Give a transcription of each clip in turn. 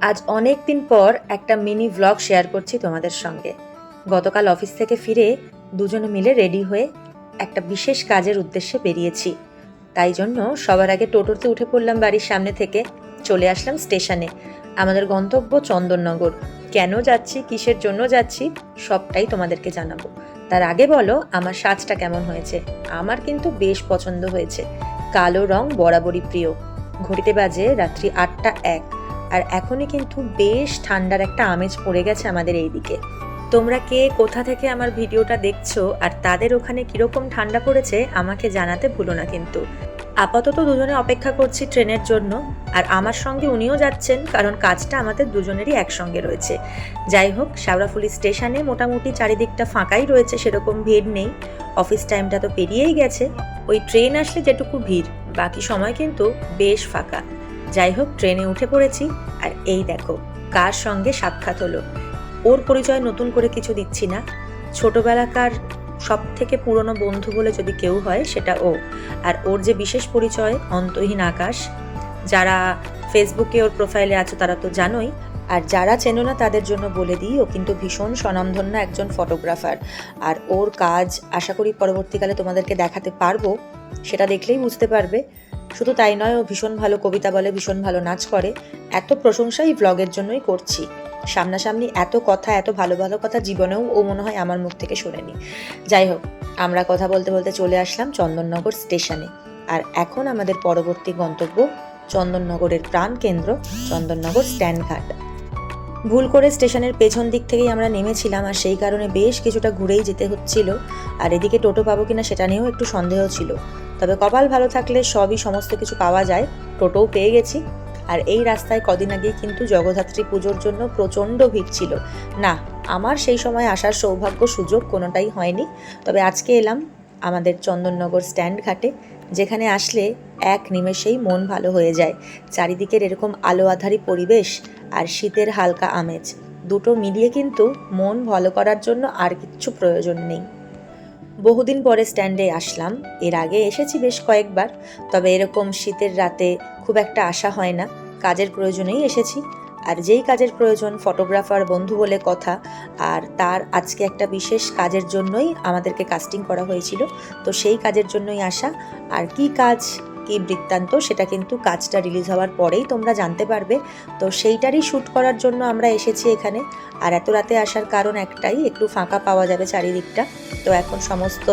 আজ অনেক দিন পর একটা মিনি ভ্লগ শেয়ার করছি তোমাদের সঙ্গে। গতকাল অফিস থেকে ফিরে দুজনে মিলে রেডি হয়ে একটা বিশেষ কাজের উদ্দেশ্যে বেরিয়েছি। তাই জন্য সবার আগে টোটোতে উঠে পড়লাম বাড়ির সামনে থেকে, চলে আসলাম স্টেশনে আমাদের গন্তব্য চন্দননগর। কেন যাচ্ছি, কিসের জন্য যাচ্ছি, সবটাই তোমাদেরকে জানাব। তার আগে বলো, আমার সাজটা কেমন হয়েছে? আমার কিন্তু বেশ পছন্দ হয়েছে। কালো রং বরাবরই প্রিয়। ঘড়িতে বাজে রাত্রি আটটা এক। আর এখনই কিন্তু বেশ ঠান্ডার একটা আমেজ পড়ে গেছে আমাদের এই দিকে তোমরা কে, কোথা থেকে আমার ভিডিওটা দেখছ আর তাদের ওখানে কীরকম ঠান্ডা পড়েছে আমাকে জানাতে ভুলো না কিন্তু। আপাতত দুজনে অপেক্ষা করছি ট্রেনের জন্য আর আমার সঙ্গে উনিও যাচ্ছেন কারণ কাজটা আমাদের দুজনেরই একসঙ্গে রয়েছে। যাই হোক শাওড়াফুলি স্টেশনে মোটামুটি চারিদিকটা ফাঁকাই রয়েছে, সেরকম ভিড় নেই। অফিস টাইমটা তো পেরিয়েই গেছে। ওই ট্রেন আসলে যেটুকু ভিড়, বাকি সময় কিন্তু বেশ ফাঁকা। যাই হোক ট্রেনে উঠে পড়েছি। আর এই দেখো, কার সঙ্গে সাক্ষাৎ হলো? ওর পরিচয় নতুন করে কিছু দিচ্ছি না। ছোটবেলাকার সব থেকে পুরনো বন্ধু বলে যদি কেউ হয়, সেটা ও। আর ওর যে বিশেষ পরিচয়, অন্তহীন আকাশ, যারা ফেসবুকে ওর প্রোফাইলে আছো তারা তো জানোই। আর যারা চেনো না তাদের জন্য বলে দিই, ও কিন্তু ভীষণ স্বনামধন্য একজন ফটোগ্রাফার। আর ওর কাজ, আশা করি পরবর্তীকালে তোমাদেরকে দেখাতে পারব, সেটা দেখলেই বুঝতে পারবে। শুধু তাই নয়, ও ভীষণ ভালো কবিতা বলে, ভীষণ ভালো নাচ করে। এত প্রশংসা এই ব্লগের জন্যই করছি। সামনাসামনি এত কথা, এত ভালো ভালো কথা জীবনেও ও মনে হয় আমার মুখ থেকে শোনেনি। যাই হোক, আমরা কথা বলতে বলতে চলে আসলাম চন্দননগর স্টেশনে আর এখন আমাদের পরবর্তী গন্তব্য চন্দননগরের প্রাণকেন্দ্র চন্দননগর স্ট্যান্ডঘাট ভুল করে স্টেশনের পেছন দিক থেকেই আমরা নেমেছিলাম, আর সেই কারণে বেশ কিছুটা ঘুরেই যেতে হচ্ছিল। আর এদিকে টোটো পাবো কিনা সেটা নিয়েও একটু সন্দেহ ছিল। তবে কপাল ভালো থাকলে সবই সমস্ত কিছু পাওয়া যায়। টোটোও পেয়ে গেছি। আর এই রাস্তায় কদিন আগেই কিন্তু জগদ্ধাত্রী পুজোর জন্য প্রচণ্ড ভিড় ছিল। না, আমার সেই সময় আসার সৌভাগ্য সুযোগ কোনোটাই হয়নি। তবে আজকে এলাম আমাদের চন্দননগর স্ট্যান্ড ঘাটে, যেখানে আসলে এক নিমেষেই মন ভালো হয়ে যায়। চারিদিকের এরকম আলো আধারি পরিবেশ আর শীতের হালকা আমেজ, দুটো মিলিয়ে কিন্তু মন ভালো করার জন্য আর কিচ্ছু প্রয়োজন নেই। বহুদিন পরে স্ট্যান্ডে আসলাম। এর আগে এসেছি বেশ কয়েকবার, তবে এরকম শীতের রাতে খুব একটা আশা হয় না। কাজের প্রয়োজনেই এসেছি। আর যেই কাজের প্রয়োজন, ফটোগ্রাফার, বন্ধু বলে কথা, আর তার আজকে একটা বিশেষ কাজের জন্যই আমাদেরকে কাস্টিং করা হয়েছিল। তো সেই কাজের জন্যই আসা। আর কি কাজ কি বৃত্তান্ত, সেটা কিন্তু কাজটা রিলিজ হওয়ার পরেই তোমরা জানতে পারবে। তো সেইটারই শ্যুট করার জন্য আমরা এসেছি এখানে। আর এত রাতে আসার কারণ একটাই, একটু ফাঁকা পাওয়া যাবে চারিদিকটা। তো এখন সমস্ত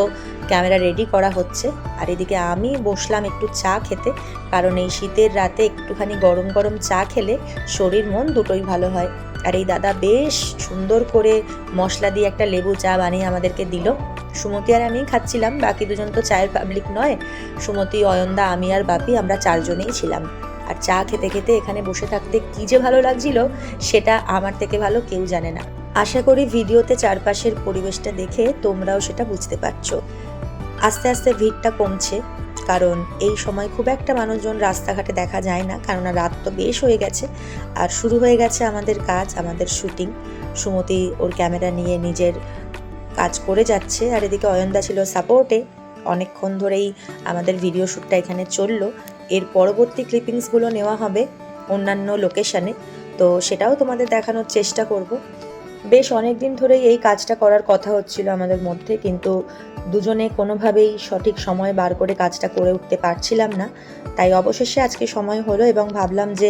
ক্যামেরা রেডি করা হচ্ছে। আর এদিকে আমি বসলাম একটু চা খেতে, কারণ এই শীতের রাতে একটুখানি গরম গরম চা খেলে শরীর, মন দুটোই ভালো হয়। আর এই দাদা বেশ সুন্দর করে মশলা দিয়ে একটা লেবু চা বানিয়ে আমাদেরকে দিল। সুমতি আর আমি খাচ্ছিলাম, বাকি দুজন তো চায়ের পাবলিক নয়। সুমতি, অয়ন্দা, আমি আর বাপি আমরা চারজনেই ছিলাম। আর চা খেতে খেতে এখানে বসে থাকতে কী যে ভালো লাগছিল সেটা আমার থেকে ভালো কেউ জানে না। আশা করি ভিডিওতে চারপাশের পরিবেশটা দেখে তোমরাও সেটা বুঝতে পারছ। আস্তে আস্তে ভিড়টা কমছে, কারণ এই সময় খুব একটা মানুষজন রাস্তাঘাটে দেখা যায় না, কেননা রাত তো বেশ হয়ে গেছে। আর শুরু হয়ে গেছে আমাদের কাজ, আমাদের শুটিং। সুমতি ওর ক্যামেরা নিয়ে নিজের কাজ করে যাচ্ছে। আর এদিকে অয়ন্দা ছিল সাপোর্টে অনেকক্ষণ ধরেই আমাদের ভিডিও শ্যুটটা এখানে চলল। এর পরবর্তী ক্লিপিংসগুলো নেওয়া হবে অন্যান্য লোকেশানে তো সেটাও তোমাদের দেখানোর চেষ্টা করব। বেশ অনেক দিন ধরেই এই কাজটা করার কথা হচ্ছিল আমাদের মধ্যে। কিন্তু দুজনে কোনোভাবেই সঠিক সময় বার করে কাজটা করে উঠতে পারছিলাম না। তাই অবশেষে আজকে সময় হলো এবং ভাবলাম যে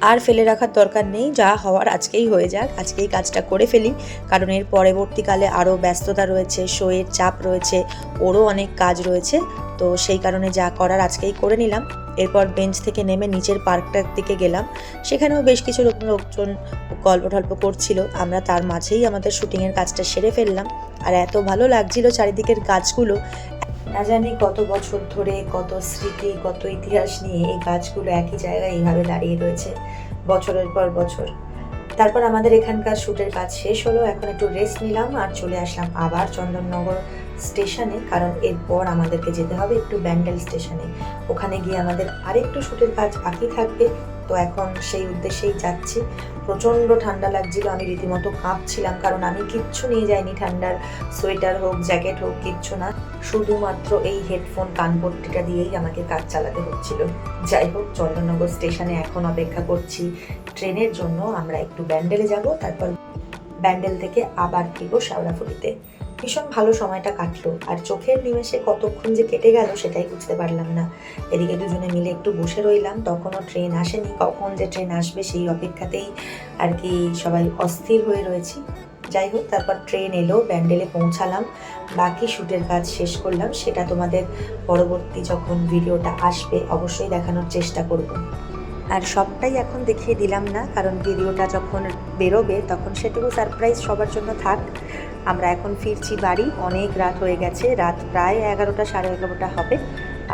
আর ফেলে রাখার দরকার নেই, যা হওয়ার আজকেই হয়ে যাক। আজকেই কাজটা করে ফেলি, কারণ এর পরবর্তীকালে আরও ব্যস্ততা রয়েছে, শোয়ের চাপ রয়েছে, ওরও অনেক কাজ রয়েছে। তো সেই কারণে যা করার আজকেই করে নিলাম। এরপর বেঞ্চ থেকে নেমে নিচের পার্কটার দিকে গেলাম। সেখানেও বেশ কিছু লোক লোকজন গল্প টল্প করছিল। আমরা তার মাঝেই আমাদের শুটিংয়ের কাজটা সেরে ফেললাম। আর এত ভালো লাগছিল চারিদিকের গাছগুলো না জানি কত বছর ধরে, কত স্মৃতি, কত ইতিহাস নিয়ে এই গাছগুলো একই জায়গায় এইভাবে দাঁড়িয়ে রয়েছে, বছরের পর বছর। তারপর আমাদের এখানকার শ্যুটের কাজ শেষ হলো, এখন একটু রেস্ট নিলাম আর চলে আসলাম আবার চন্দননগর স্টেশনে কারণ এরপর আমাদেরকে যেতে হবে একটু ব্যান্ডেল স্টেশনে ওখানে গিয়ে আমাদের আরেকটু শ্যুটের কাজ বাকি থাকবে। তো এখন সেই উদ্দেশ্যেই যাচ্ছি। প্রচণ্ড ঠান্ডা লাগছিল, আমি রীতিমতো কাঁপছিলাম কারণ আমি কিচ্ছু নিয়ে যাইনি। ঠান্ডার সোয়েটার হোক, জ্যাকেট হোক, কিচ্ছু না। শুধুমাত্র এই হেডফোন কানপট্টিটা দিয়েই আমাকে কাজ চালাতে হচ্ছিল। যাই হোক, চন্দননগর স্টেশনে এখন অপেক্ষা করছি। ট্রেনের জন্য আমরা একটু ব্যান্ডেলে যাব, তারপর ব্যান্ডেল থেকে আবার ফিরবো শাওড়াফুলিতে। ভীষণ ভালো সময়টা কাটলো। আর চোখের নিমেষে কতক্ষণ যে কেটে গেল সেটাই বুঝতে পারলাম না। এদিকে দুজনে মিলে একটু বসে রইলাম, তখনও ট্রেন আসেনি। কখন যে ট্রেন আসবে সেই অপেক্ষাতেই আর কি সবাই অস্থির হয়ে রয়েছি। যাই হোক, তারপর ট্রেন এলো ব্যান্ডেলে পৌঁছালাম। বাকি শ্যুটের কাজ শেষ করলাম। সেটা তোমাদের পরবর্তী যখন ভিডিওটা আসবে, অবশ্যই দেখানোর চেষ্টা করব। আর সবটাই এখন দেখিয়ে দিলাম না, কারণ ভিডিওটা যখন বেরোবে, তখন সেটুকু সারপ্রাইজ সবার জন্য থাক। আমরা এখন ফিরছি বাড়ি। অনেক রাত হয়ে গেছে, রাত প্রায় এগারোটা, সাড়ে এগারোটা হবে।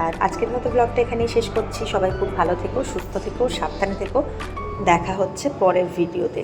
আর আজকের মতো ব্লগটা এখানেই শেষ করছি। সবাই খুব ভালো থেকো, সুস্থ থেকো, সাবধানে থেকো। দেখা হচ্ছে পরের ভিডিওতে